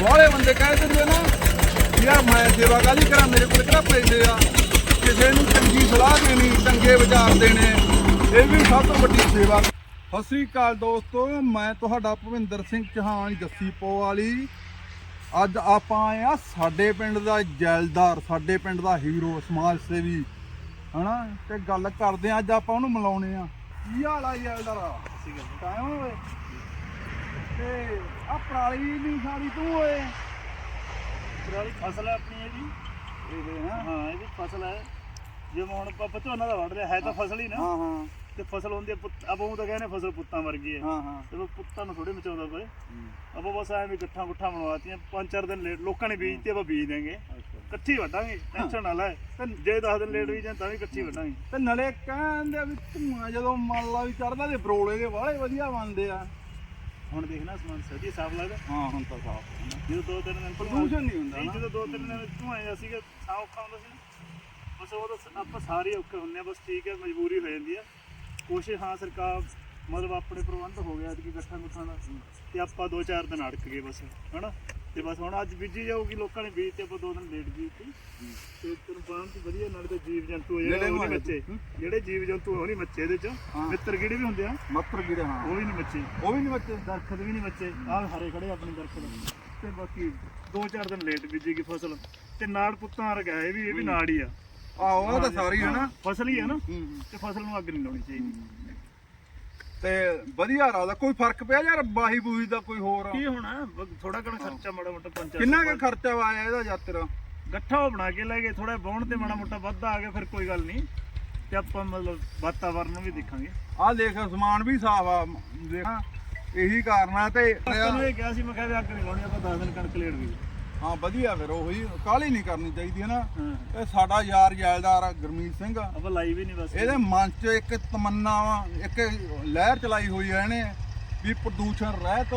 ਵਾਲੇ ਬੰਦੇ ਕਹਿ ਦਿੰਦੇ ਨਾ, ਯਾਰ ਮੈਂ ਸੇਵਾ ਕਾਹਦੀ ਕਰਾਂ? ਮੇਰੇ ਕੋਲ ਕਿਹੜਾ ਪੈਸੇ ਆ? ਕਿਸੇ ਨੂੰ ਚੰਗੀ ਸਲਾਹ ਦੇਣੀ, ਚੰਗੇ ਵਿਚਾਰ ਦੇਣੇ, ਇਹ ਵੀ ਸਭ ਤੋਂ ਵੱਡੀ ਸੇਵਾ। ਸਤਿ ਸ੍ਰੀ ਅਕਾਲ ਦੋਸਤੋ, ਮੈਂ ਤੁਹਾਡਾ ਭਵਿੰਦਰ ਸਿੰਘ ਚੌਹਾਨ, ਜੱਸੀ ਪੋ ਵਾਲੀ। ਅੱਜ ਆਪਾਂ ਆਏ ਆ ਸਾਡੇ ਪਿੰਡ ਦਾ ਜੈਲਦਾਰ, ਸਾਡੇ ਪਿੰਡ ਦਾ ਹੀਰੋ ਸਮਾਜ ਸੇਵੀ ਹਨਾ? ਤੇ ਗੱਲ ਕਰਦੇ ਆ ਅੱਜ ਆਪਾਂ ਉਹਨੂੰ ਮਿਲਾਉਣੇ ਆ ਕੀ ਹਾਲ ਆ ਜੈਲਦਾਰ? ਕਾਇਮ ਓਏ ਤੇ ਆ ਪਰਾਲੀ ਨਹੀਂ ਸਾਰੀ ਤੂੰ ਓਏ। ਪਰਾਲੀ ਫਸਲ ਹੈ ਆਪਣੀ ਇਹਦੀ। ਇਹਦੇ ਨਾ ਹਾਂ। ਇਹਦੀ ਫਸਲ ਹੈ। ਜਿਵੇਂ ਹੁਣ ਆਪਾਂ ਝੋਨਾ ਦਾ ਵੱਢ ਰਿਹਾ ਹੈ ਤਾਂ ਫਸਲ ਹੀ ਨਾ। ਹਾਂ ਹਾਂ। ਤੇ ਫਸਲ ਹੁੰਦੀ ਹੈ ਪੁੱਤ ਆਪਾਂ ਤਾਂ ਕਹਿੰਦੇ ਫਸਲ ਪੁੱਤਾਂ ਵਰਗੀ ਹੈ। ਹਾਂ ਹਾਂ। ਤੇ ਪੁੱਤਾਂ ਨੂੰ ਥੋੜੇ ਮਚਾਉਂਦਾ ਪਏ ਆਪਾਂ ਬਸ ਐਵੇਂ ਗੱਠਾਂ ਗੁੱਠਾਂ ਬਣਵਾਤੀਆਂ ਪੰਜ ਚਾਰ ਦਿਨ ਲੇਟ ਲੋਕਾਂ ਨੇ ਬੀਜਤੀ ਆਪਾਂ ਬੀਜ ਦੇਂਗੇ ਇਕੱਠੀ ਵੱਢਾਂਗੇ ਟੈਨਸ਼ਨ ਨਾ ਲੈ। ਤੇ ਜੇ 10 ਦਿਨ ਲੇਟ ਵੀ ਜਾਂ ਤਾਂ ਵੀ ਇਕੱਠੀ ਵੱਢਾਂਗੇ। ਤੇ ਨਲੇ ਕਹਿੰਦੇ ਵੀ ਧੂਆਂ ਜਦੋਂ ਮੰਨ ਲਾ ਵੀ ਚੜਦਾ ਤੇ ਬਰੋਲੇ ਦੇ ਵਾਲੇ ਵਧੀਆ ਬਣਦੇ ਆ। ਹੁਣ ਦੇਖਣਾ ਸਮਾਨ ਸਹੀ ਸਾਫ਼ ਲੱਗਦਾ। ਹਾਂ ਹੁਣ ਤਾਂ ਸਾਫ਼ ਜਦੋਂ ਦੋ ਤਿੰਨ ਦਿਨ ਪ੍ਰਦੂਸ਼ਣ ਨਹੀਂ ਹੁੰਦਾ ਨਾ। ਜਦੋਂ ਦੋ ਤਿੰਨ ਦਿਨ ਧੂਆਂ ਆਇਆ ਸੀਗਾ ਸਾਹ ਔਖਾ ਹੁੰਦਾ ਸੀ ਨਾ। ਬਸ ਉਹ ਤਾਂ ਆਪਾਂ ਸਾਰੇ ਔਖੇ ਹੁੰਨੇ ਆ ਬਸ ਠੀਕ ਹੈ ਮਜਬੂਰੀ ਹੋ ਜਾਂਦੀ ਆ। ਕੋਸ਼ਿਸ਼ ਹਾਂ ਸਰਕਾਰ ਮਤਲਬ ਆਪਣੇ ਪ੍ਰਬੰਧ ਹੋ ਗਿਆ ਕਿ ਇਕੱਠਾ ਗੁੱਠਾਂ ਦਾ। ਤੇ ਆਪਾਂ ਦੋ ਚਾਰ ਦਿਨ ਅੜਕ ਗਏ ਬਸ ਹਨਾ? ਤੇ ਬਸ ਹੁਣ ਅੱਜ ਬੀਜੀ ਜਾਊਗੀ ਲੋਕਾਂ ਨੇ ਬੀਜ ਤੇ ਆਪਾਂ ਦੋ ਦਿਨ ਲੇਟ ਬੀਜਤੀ। ਤੇ ਤੈਨੂੰ ਪਾਣ ਦੀ ਵਧੀਆ ਨਾਲੇ ਤਾਂ ਜੀਵ ਜੰਤੂ ਜਿਹੜੇ ਉਹ ਨਹੀਂ ਮੱਚੇ। ਜਿਹੜੇ ਜੀਵ ਜੰਤੂ ਉਹ ਨਹੀਂ ਮੱਚੇ ਇਹਦੇ ਚ। ਮਿੱਤਰ ਕੀੜੇ ਵੀ ਹੁੰਦੇ ਆ। ਮੱਤਰ ਕੀੜੇ ਹਾਂ। ਉਹ ਵੀ ਨਹੀਂ ਮੱਚੇ। ਉਹ ਵੀ ਨਹੀਂ ਬੱਚੇ ਦਰਖਤ ਵੀ ਨਹੀਂ ਮੱਚੇ। ਆਹ ਹਰੇ ਖੜੇ ਆਪਣੇ ਦਰਖਤ। ਤੇ ਬਾਕੀ ਦੋ ਚਾਰ ਦਿਨ ਲੇਟ ਬੀਜੇਗੀ ਫਸਲ। ਤੇ ਨਾੜ ਪੁੱਤਾਂ ਵਰਗਾ ਇਹ ਵੀ ਇਹ ਵੀ ਨਾੜ ਹੀ ਆ। ਆ ਉਹ ਤਾਂ ਸਾਰੀ ਹੈ ਨਾ। ਫਸਲ ਹੀ ਹੈ ਨਾ। ਤੇ ਫਸਲ ਨੂੰ ਅੱਗ ਨਹੀਂ ਲਾਉਣੀ ਚਾਹੀਦੀ। ਤੇ ਵਧੀਆ ਰਾਦਾ ਕੋਈ ਫ਼ਰਕ ਪਿਆ ਯਾਰ ਬਾਹੀ ਬੂਹੀ ਦਾ ਕੋਈ ਹੋਰ? ਕੀ ਹੋਣਾ? ਥੋੜਾ ਘਣਾ ਖਰਚਾ ਮਾੜਾ ਮੋਟਾ ਪੰਚਾਇਤ ਕਿੰਨਾ ਕੁ ਖਰਚਾ ਆਇਆ ਇਹਦਾ ਯਾਤਰਾ? ਗੱਠਾ ਉਹ ਬਣਾ ਕੇ ਲੈ ਗਏ ਥੋੜਾ ਬਾਉਣ ਤੇ ਮਾੜਾ ਮੋਟਾ ਵੱਧਾ ਆ ਗਿਆ ਫਿਰ ਕੋਈ ਗੱਲ ਨਹੀਂ। ਤੇ ਆਪਾਂ ਮਤਲਬ ਵਾਤਾਵਰਨ ਨੂੰ ਵੀ ਦੇਖਾਂਗੇ। ਆਹ ਦੇਖ ਸਮਾਨ ਵੀ ਸਾਫ਼ ਆ। ਦੇਖ ਇਹੀ ਕਾਰਨ ਆ ਤੇ ਤੈਨੂੰ ਇਹ ਕਿਹਾ ਸੀ ਮੈਂ ਕਿਹਾ ਵੀ ਅੱਗ ਨਹੀਂ ਲਾਉਣੀ ਆਪਾਂ 10 ਦਿਨ ਕਣਕ ਲੇਟ ਗਈ ਹਾਂ ਵਧੀਆ ਫਿਰ ਉਹੀ ਕਾਹਲੀ ਨਹੀਂ ਕਰਨੀ ਚਾਹੀਦੀ ਹੈ। ਨਾ ਇਹ ਸਾਡਾ ਯਾਰ ਆ ਗੁਰਮੀਤ ਸਿੰਘ ਆਪਾਂ ਲਾਈ ਵੀ ਨਹੀਂ ਬਸ। ਇਹਦੇ ਮਨ 'ਚ ਇੱਕ ਤਮੰਨਾ ਵਾ ਇੱਕ ਲਹਿਰ ਚਲਾਈ ਹੋਈ ਹੈ ਇਹਨੇ ਵੀ ਪ੍ਰਦੂਸ਼ਣ ਰਹਿਤ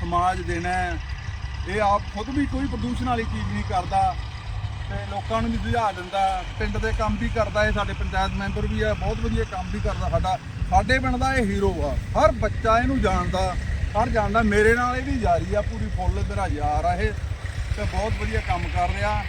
ਸਮਾਜ ਦੇਣਾ। ਇਹ ਆਪ ਖੁਦ ਵੀ ਕੋਈ ਪ੍ਰਦੂਸ਼ਣ ਵਾਲੀ ਚੀਜ਼ ਨਹੀਂ ਕਰਦਾ ਤੇ ਲੋਕਾਂ ਨੂੰ ਵੀ ਸੁਝਾਅ ਦਿੰਦਾ ਪਿੰਡ ਦੇ ਕੰਮ ਵੀ ਕਰਦਾ ਇਹ ਸਾਡੇ ਪੰਚਾਇਤ ਮੈਂਬਰ ਵੀ ਹੈ ਬਹੁਤ ਵਧੀਆ ਕੰਮ ਵੀ ਕਰਦਾ ਸਾਡਾ। ਸਾਡੇ ਪਿੰਡ ਦਾ ਇਹ ਹੀਰੋ ਆ ਹਰ ਬੱਚਾ ਇਹਨੂੰ ਜਾਣਦਾ ਹਰ ਜਾਣਦਾ ਮੇਰੇ ਨਾਲ ਇਹਦੀ ਯਾਰੀ ਆ ਪੂਰੀ ਫੁੱਲ ਮੇਰਾ ਯਾਰ ਆ ਇਹ। ਤੇ ਬਹੁਤ ਵਧੀਆ ਕੰਮ ਕਰ ਰਿਹਾ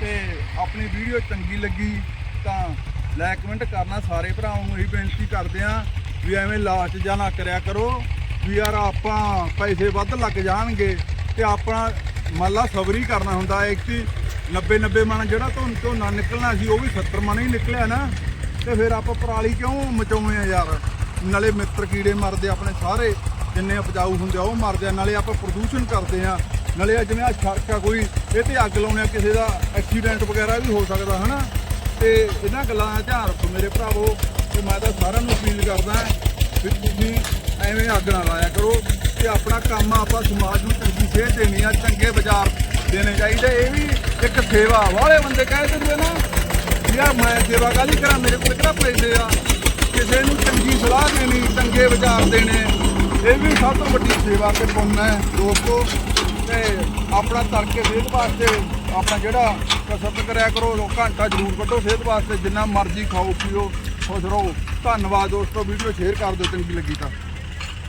ਤੇ ਆਪਣੀ ਵੀਡੀਓ ਚੰਗੀ ਲੱਗੀ ਤਾਂ ਲਾਈਕ ਕਮੈਂਟ ਕਰਨਾ ਸਾਰੇ ਭਰਾਵਾਂ ਨੂੰ ਇਹੀ ਬੇਨਤੀ ਕਰਦੇ ਆ ਵੀ ਐਵੇਂ ਲਾਲਚ ਜਾਂ ਨਾ ਕਰਿਆ ਕਰੋ ਵੀ ਯਾਰ ਆਪਾਂ ਪੈਸੇ ਵੱਧ ਲੱਗ ਜਾਣਗੇ ਤੇ ਆਪਣਾ ਮੰਨ ਲਾ ਸਬਰ ਹੀ ਕਰਨਾ ਹੁੰਦਾ ਇੱਕ 90 90 ਮਣ ਜਿਹੜਾ ਧੁੰਨ ਝੋਨਾ ਨਿਕਲਣਾ ਸੀ, ਉਹ ਵੀ 70 ਮਣ ਹੀ ਨਿਕਲਿਆ ਨਾ। ਤੇ ਫਿਰ ਆਪਾਂ ਪਰਾਲੀ ਕਿਉਂ ਮਚਾਉਂਦੇ ਆ ਯਾਰ? ਨਾਲੇ ਮਿੱਤਰ ਕੀੜੇ ਮਰਦੇ ਆਪਣੇ ਸਾਰੇ, ਜਿੰਨੇ ਉਪਜਾਊ ਹੁੰਦੇ ਆ ਉਹ ਮਰਦੇ ਆ। ਨਾਲੇ ਆਪਾਂ ਪ੍ਰਦੂਸ਼ਣ ਕਰਦੇ ਆ। ਨਾਲੇ ਆਹ ਜਿਵੇਂ ਆ ਸੜਕ ਆ ਕੋਈ, ਇਹ ਤੇ ਅੱਗ ਲਾਉਣੇ ਆ ਕਿਸੇ ਦਾ ਐਕਸੀਡੈਂਟ ਵਗੈਰਾ ਵੀ ਹੋ ਸਕਦਾ, ਹਨਾ? ਤੇ ਇਹਨਾਂ ਗੱਲਾਂ ਦਾ ਧਿਆਨ ਰੱਖੋ ਮੇਰੇ ਭਰਾਵੋ, ਤੇ ਮੈਂ ਤਾਂ ਸਾਰਿਆਂ ਨੂੰ ਅਪੀਲ ਕਰਦਾ ਕਿ ਤੁਸੀਂ ਐਵੇਂ ਅੱਗ ਨਾ ਲਾਇਆ ਕਰੋ, ਤੇ ਆਪਣਾ ਕੰਮ ਆਪਾਂ ਸਮਾਜ ਨੂੰ ਚੰਗੀ ਸੇਧ ਦੇਣੀ ਆ, ਚੰਗੇ ਵਿਚਾਰ ਦੇਣੇ ਚਾਹੀਦੇ। ਇਹ ਵੀ ਇੱਕ ਸੇਵਾ ਵਾਲੇ ਬੰਦੇ ਕਹਿ ਦਿੰਦੇ ਨਾ ਵੀ ਯਾਰ ਮੈਂ ਸੇਵਾ ਕਾਹਦੀ ਕਰਾਂ, ਮੇਰੇ ਕੋਲ ਕਿਹੜਾ ਪੈਸੇ ਆ? ਕਿਸੇ ਨੂੰ ਚੰਗੀ ਸਲਾਹ ਦੇਣੀ, ਚੰਗੇ ਵਿਚਾਰ ਦੇਣੇ, ਇਹ ਵੀ ਸਭ ਤੋਂ ਵੱਡੀ ਸੇਵਾ ਤੇ ਪੁੰਨ ਹੈ, ਦੋਸਤੋ। ਤੇ ਆਪਣਾ ਤੜਕੇ ਸਿਹਤ ਵਾਸਤੇ ਆਪਣਾ ਜਿਹੜਾ ਕਸਰਤ ਕਰਿਆ ਕਰੋ ਲੋ ਘੰਟਾ ਜ਼ਰੂਰ ਕੱਢੋ ਸਿਹਤ ਵਾਸਤੇ, ਜਿੰਨਾ ਮਰਜ਼ੀ ਖਾਓ, ਪੀਓ, ਖੁਸ਼ ਰਹੋ। ਧੰਨਵਾਦ ਦੋਸਤੋ, ਵੀਡੀਓ ਸ਼ੇਅਰ ਕਰ ਦਿਓ ਚੰਗੀ ਲੱਗੀ ਤਾਂ।